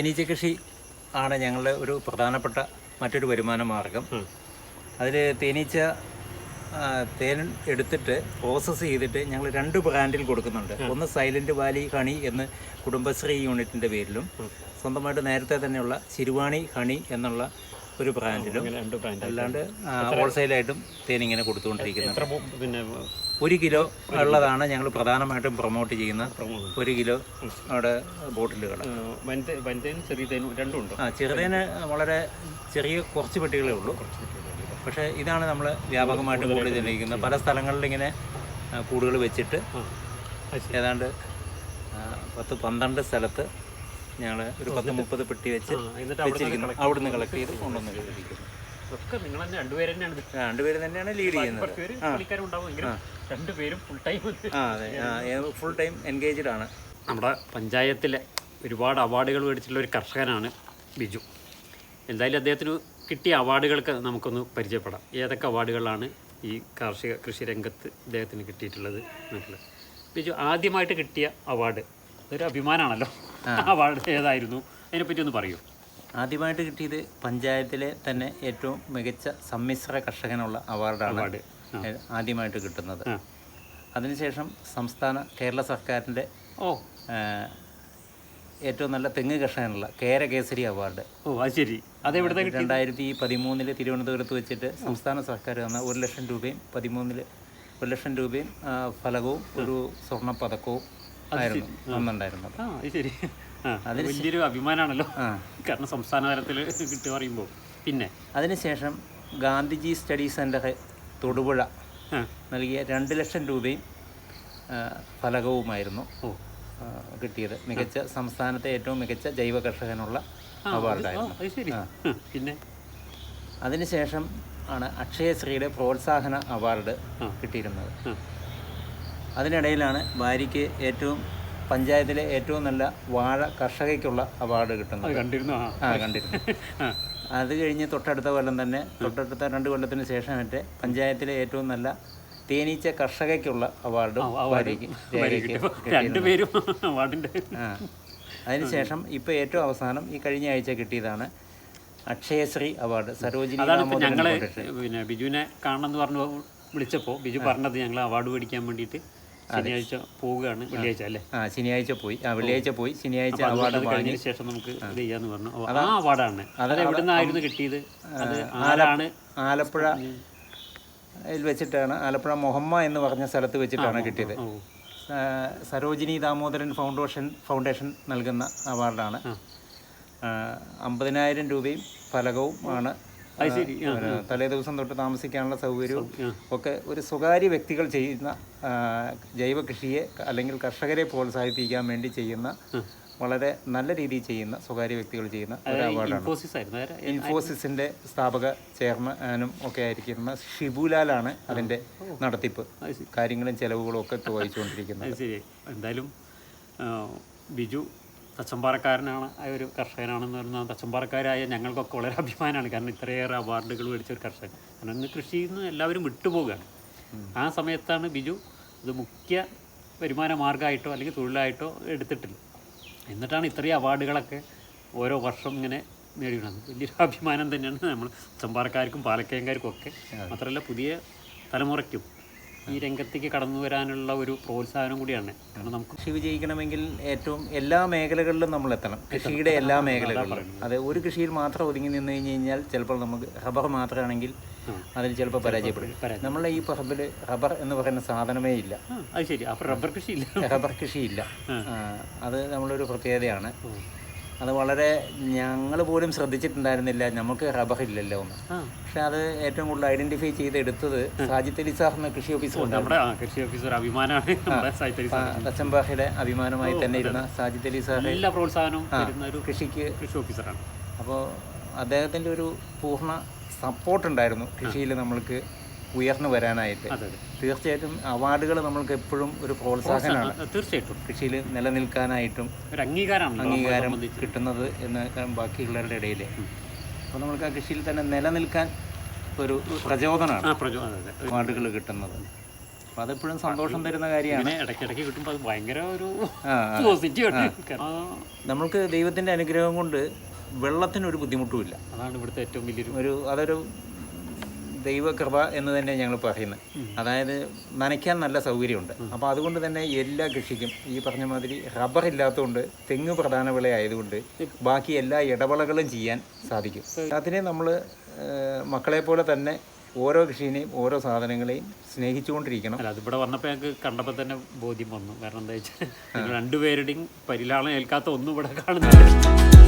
തേനീച്ച കൃഷി ആണ് ഞങ്ങളുടെ ഒരു പ്രധാനപ്പെട്ട മറ്റൊരു വരുമാന മാർഗം. അതിൽ തേനീച്ച തേൻ എടുത്തിട്ട് പ്രോസസ്സ് ചെയ്തിട്ട് ഞങ്ങൾ രണ്ട് ബ്രാൻഡിൽ കൊടുക്കുന്നുണ്ട്. ഒന്ന് സൈലന്റ് വാലി ഹണി എന്ന് കുടുംബശ്രീ യൂണിറ്റിന്റെ പേരിലും സ്വന്തമായിട്ട് നേരത്തെ തന്നെയുള്ള ശിരുവാണി ഹണി എന്നുള്ള ഒരു ബ്രാൻഡിലും അല്ലാണ്ട് ഹോൾസെയിലായിട്ടും തേൻ ഇങ്ങനെ കൊടുത്തുകൊണ്ടിരിക്കുന്നുണ്ട്. പിന്നെ ഒരു കിലോ ഉള്ളതാണ് ഞങ്ങൾ പ്രധാനമായിട്ടും പ്രൊമോട്ട് ചെയ്യുന്ന ഒരു കിലോ അവിടെ ബോട്ടിലുകൾ. ഏഹ്, ചെറിയ തേനും രണ്ടും ഉണ്ടോ? ആ ചെറുതേന് വളരെ ചെറിയ കുറച്ച് പെട്ടികളേ ഉള്ളൂ. പക്ഷേ ഇതാണ് നമ്മൾ വ്യാപകമായിട്ട് കൂടുതൽ ജനിക്കുന്നത് പല സ്ഥലങ്ങളിൽ ഇങ്ങനെ കൂടുകൾ വെച്ചിട്ട്. ഏതാണ്ട് പത്ത് പന്ത്രണ്ട് സ്ഥലത്ത് ഞങ്ങൾ ഒരു പത്ത് മുപ്പത് പെട്ടി വെച്ച് വെച്ചിരിക്കുന്നു. അവിടുന്ന് കളക്ട് ചെയ്ത് കൊണ്ടുവന്ന് രണ്ടുപേരും തന്നെയാണ് ലീഡ് ചെയ്യുന്നത്. ഫുൾ ടൈം ഫുൾ എൻഗേജ്ഡ് ആണ്. നമ്മുടെ പഞ്ചായത്തിലെ ഒരുപാട് അവാർഡുകൾ മേടിച്ചിട്ടുള്ള ഒരു കർഷകനാണ് ബിജു. എന്തായാലും അദ്ദേഹത്തിന് കിട്ടിയ അവാർഡുകൾക്ക് നമുക്കൊന്ന് പരിചയപ്പെടാം. ഏതൊക്കെ അവാർഡുകളാണ് ഈ കാർഷിക കൃഷി രംഗത്ത് ഇദ്ദേഹത്തിന് കിട്ടിയിട്ടുള്ളത്? എന്നുള്ളത് ബിജു ആദ്യമായിട്ട് കിട്ടിയ അവാർഡ്. അതൊരു അഭിമാനമാണല്ലോ. അവാർഡ് ഏതായിരുന്നു അതിനെപ്പറ്റി ഒന്ന് പറയൂ. ആദ്യമായിട്ട് കിട്ടിയത് പഞ്ചായത്തിലെ തന്നെ ഏറ്റവും മികച്ച സമ്മിശ്ര കർഷകനുള്ള അവാർഡാണ് അവാർഡ്. ആദ്യമായിട്ട് കിട്ടുന്നത്. അതിനുശേഷം സംസ്ഥാന കേരള സർക്കാരിന്റെ ഓ. ഏറ്റവും നല്ല തെങ്ങ് കർഷകനുള്ള കേരകേസരി അവാർഡ്. ഓ അത് ശരി. കിട്ടി രണ്ടായിരത്തി പതിമൂന്നിൽ തിരുവനന്തപുരത്ത് വെച്ചിട്ട് സംസ്ഥാന സർക്കാർ തന്ന ഒരു ലക്ഷം രൂപയും പതിമൂന്നിൽ ഒരു ലക്ഷം രൂപയും ഫലകവും ഒരു സ്വർണ പതക്കവും ആയിരുന്നു. അന്നുണ്ടായിരുന്നത് ആ അത് ശരി. ആ വലിയൊരു അഭിമാനമാണല്ലോ. കാരണം സംസ്ഥാന തലത്തിൽ കിട്ടുക പറയുമ്പോൾ. പിന്നെ? അതിനുശേഷം ഗാന്ധിജി സ്റ്റഡി സെന്റർ തൊടുപുഴ നൽകിയ രണ്ട് ലക്ഷം രൂപയും ഫലകവുമായിരുന്നു കിട്ടിയത്. മികച്ച സംസ്ഥാനത്തെ ഏറ്റവും മികച്ച ജൈവ കർഷകനുള്ള അവാർഡായിരുന്നു. പിന്നെ? അതിനുശേഷം ആണ് അക്ഷയശ്രീയുടെ പ്രോത്സാഹന അവാർഡ്. കിട്ടിയിരുന്നത്. അതിനിടയിലാണ് ഭാര്യയ്ക്ക് ഏറ്റവും പഞ്ചായത്തിലെ ഏറ്റവും നല്ല വാഴ കർഷകയ്ക്കുള്ള അവാർഡ് കിട്ടുന്നത്. കണ്ടിരുന്നു. ആ കണ്ടിരുന്നു. അത് കഴിഞ്ഞ് തൊട്ടടുത്ത കൊല്ലം തന്നെ തൊട്ടടുത്ത രണ്ട് കൊല്ലത്തിന് ശേഷം മറ്റേ പഞ്ചായത്തിലെ ഏറ്റവും നല്ല തേനീച്ച കർഷകയ്ക്കുള്ള അവാർഡും. രണ്ടുപേരും അവാർഡിന്റെ അതിനുശേഷം ഇപ്പോൾ ഏറ്റവും അവസാനം ഈ കഴിഞ്ഞ ആഴ്ച കിട്ടിയതാണ് അക്ഷയശ്രീ അവാർഡ് സരോജിനി ഞങ്ങൾ. പിന്നെ ബിജുവിനെ കാണണമെന്ന് പറഞ്ഞു വിളിച്ചപ്പോൾ ബിജു പറഞ്ഞത് ഞങ്ങൾ അവാർഡ് മേടിക്കാൻ വേണ്ടിയിട്ട് ശനിയാഴ്ച പോവുകയാണ് വെള്ളിയാഴ്ച അല്ലേ? ആ ശനിയാഴ്ച പോയി. ആ വെള്ളിയാഴ്ച പോയി. ശനിയാഴ്ച അവാർഡ് വാങ്ങി. ശേഷം നമുക്ക് ഇത് ചെയ്യാന്ന് പറഞ്ഞു. ആ അവാർഡാണ്. അത് എവിടെ നിന്നായിരുന്നു കിട്ടിയത്? അത് ആരാണ്? ആലപ്പുഴ വെച്ചിട്ടാണ് ആലപ്പുഴ മൊഹമ്മ എന്ന് പറഞ്ഞ സ്ഥലത്ത് വെച്ചിട്ടാണ് കിട്ടിയത്. സരോജിനി ദാമോദരൻ ഫൗണ്ടേഷൻ ഫൗണ്ടേഷൻ നൽകുന്ന അവാർഡാണ്. അമ്പതിനായിരം രൂപയും ഫലകവും ആണ് തലേ ദിവസം തൊട്ട് താമസിക്കാനുള്ള സൗകര്യവും ഒക്കെ ഒരു സ്വകാര്യ വ്യക്തികൾ ചെയ്യുന്ന ജൈവ കൃഷിയെ അല്ലെങ്കിൽ കർഷകരെ പ്രോത്സാഹിപ്പിക്കാൻ വേണ്ടി ചെയ്യുന്ന വളരെ നല്ല രീതിയിൽ ചെയ്യുന്ന സ്വകാര്യ വ്യക്തികൾ ചെയ്യുന്ന ഒരു അവാർഡാണ്. ഇൻഫോസിസിന്റെ സ്ഥാപക ചെയർമാനും ഒക്കെ ആയിരിക്കുന്ന ഷിബുലാലാണ് അതിന്റെ നടത്തിപ്പ്. കാര്യങ്ങളും ചെലവുകളും ഒക്കെ വഹിച്ചുകൊണ്ടിരിക്കുന്നത്. എന്തായാലും ബിജു തച്ചമ്പാറക്കാരനാണ് ആ ഒരു കർഷകനാണെന്ന് പറഞ്ഞാൽ തച്ചമ്പാറക്കാരായ ഞങ്ങൾക്കൊക്കെ വളരെ അഭിമാനമാണ്. കാരണം ഇത്രയേറെ അവാർഡുകൾ മേടിച്ച ഒരു കർഷകൻ. കാരണം ഇന്ന് കൃഷിയിൽ നിന്ന് എല്ലാവരും വിട്ടുപോവുകയാണ്. ആ സമയത്താണ് ബിജു ഇത് മുഖ്യ വരുമാന മാർഗമായിട്ടോ അല്ലെങ്കിൽ തൊഴിലായിട്ടോ എടുത്തിട്ടില്ല. എന്നിട്ടാണ് ഇത്രയും അവാർഡുകളൊക്കെ ഓരോ വർഷം ഇങ്ങനെ നേടിയിടുന്നത് വലിയൊരു അഭിമാനം തന്നെയാണ് നമ്മൾ ചമ്പാറക്കാർക്കും പാലക്കയംകാർക്കും ഒക്കെ. മാത്രമല്ല പുതിയ തലമുറയ്ക്കും. ഈ രംഗത്തേക്ക് കടന്നു വരാനുള്ള ഒരു പ്രോത്സാഹനം കൂടിയാണ്. കാരണം നമുക്ക് കൃഷി വിജയിക്കണമെങ്കിൽ ഏറ്റവും എല്ലാ മേഖലകളിലും നമ്മൾ എത്തണം. കൃഷിയുടെ എല്ലാ മേഖലകളിലും. അതെ ഒരു കൃഷിയിൽ മാത്രം ഒതുങ്ങി നിന്ന് കഴിഞ്ഞ് കഴിഞ്ഞാൽ ചിലപ്പോൾ നമുക്ക് റബ്ബർ മാത്രമാണെങ്കിൽ അതിൽ ചിലപ്പോൾ പരാജയപ്പെടും. പരാജയം. നമ്മളെ ഈ പറമ്പിൽ റബ്ബർ എന്ന് പറയുന്ന സാധനമേ ഇല്ല. അത് ശരി. അപ്പോൾ റബ്ബർ കൃഷി ഇല്ല റബ്ബർ കൃഷി ഇല്ല അത് നമ്മളൊരു പ്രത്യേകതയാണ്. അത് വളരെ ഞങ്ങൾ പോലും ശ്രദ്ധിച്ചിട്ടുണ്ടായിരുന്നില്ല. നമുക്ക് റബ്ബർ ഇല്ലല്ലോ എന്ന്. പക്ഷെ അത് ഏറ്റവും കൂടുതൽ ഐഡന്റിഫൈ ചെയ്തെടുത്തത് സാജിത്ത് അലി സാർ എന്ന കൃഷി ഓഫീസർ കൃഷി അഭിമാനമാണ് തച്ചമ്പാഹയുടെ അഭിമാനമായി തന്നെ ഇരുന്ന സാജിത്ത് അലി സാർ എല്ലാ പ്രോത്സാഹനവും കൃഷിക്ക് കൃഷി ഓഫീസറാണ് അപ്പോൾ അദ്ദേഹത്തിന്റെ ഒരു പൂർണ സപ്പോർട്ട് ഉണ്ടായിരുന്നു കൃഷിയിൽ നമ്മൾക്ക്. ഉയർന്നു വരാനായിട്ട്. തീർച്ചയായിട്ടും അവാർഡുകൾ നമ്മൾക്ക് എപ്പോഴും ഒരു പ്രോത്സാഹനമാണ്. തീർച്ചയായിട്ടും. കൃഷിയിൽ നിലനിൽക്കാനായിട്ടും ഒരു അംഗീകാരമാണ് അംഗീകാരം സംബന്ധിച്ച്. കിട്ടുന്നത് എന്ന് ബാക്കിയുള്ളവരുടെ ഇടയിൽ അപ്പോൾ നമ്മൾക്ക് ആ കൃഷിയിൽ തന്നെ നിലനിൽക്കാൻ ഒരു പ്രചോദനമാണ് അവാർഡുകൾ കിട്ടുന്നത്. അപ്പോൾ അതെപ്പോഴും സന്തോഷം തരുന്ന കാര്യമാണ്. ഇടയ്ക്കിടയ്ക്ക് കിട്ടുമ്പോൾ അത് ഭയങ്കര ഒരു നമ്മൾക്ക് ദൈവത്തിന്റെ അനുഗ്രഹം കൊണ്ട് വെള്ളത്തിനൊരു ബുദ്ധിമുട്ടുമില്ല. അതാണ് ഇവിടുത്തെ ഏറ്റവും വലിയൊരു ഒരു അതൊരു ദൈവകൃപ എന്ന് തന്നെ ഞങ്ങൾ പറയുന്നത് അതായത് നനയ്ക്കാൻ നല്ല സൗകര്യമുണ്ട്. അപ്പോൾ അതുകൊണ്ട് തന്നെ എല്ലാ കൃഷിക്കും ഈ പറഞ്ഞ മാതിരി റബ്ബർ ഇല്ലാത്തതുകൊണ്ട് തെങ്ങ് പ്രധാന വിള ആയതുകൊണ്ട് ബാക്കി എല്ലാ ഇടവളകളും ചെയ്യാൻ സാധിക്കും. അതിനെ നമ്മൾ മക്കളെ പോലെ തന്നെ ഓരോ കൃഷിനെയും ഓരോ സാധനങ്ങളെയും സ്നേഹിച്ചുകൊണ്ടിരിക്കണം. അല്ല അതിവിടെ വന്നപ്പോൾ ഞങ്ങൾക്ക് കണ്ടപ്പോൾ തന്നെ ബോധ്യം വന്നു. കാരണം എന്താ വെച്ചാൽ രണ്ടുപേരുടെയും പരിലാളം ഏൽക്കാത്ത ഒന്നും ഇവിടെ കാണുന്നില്ല.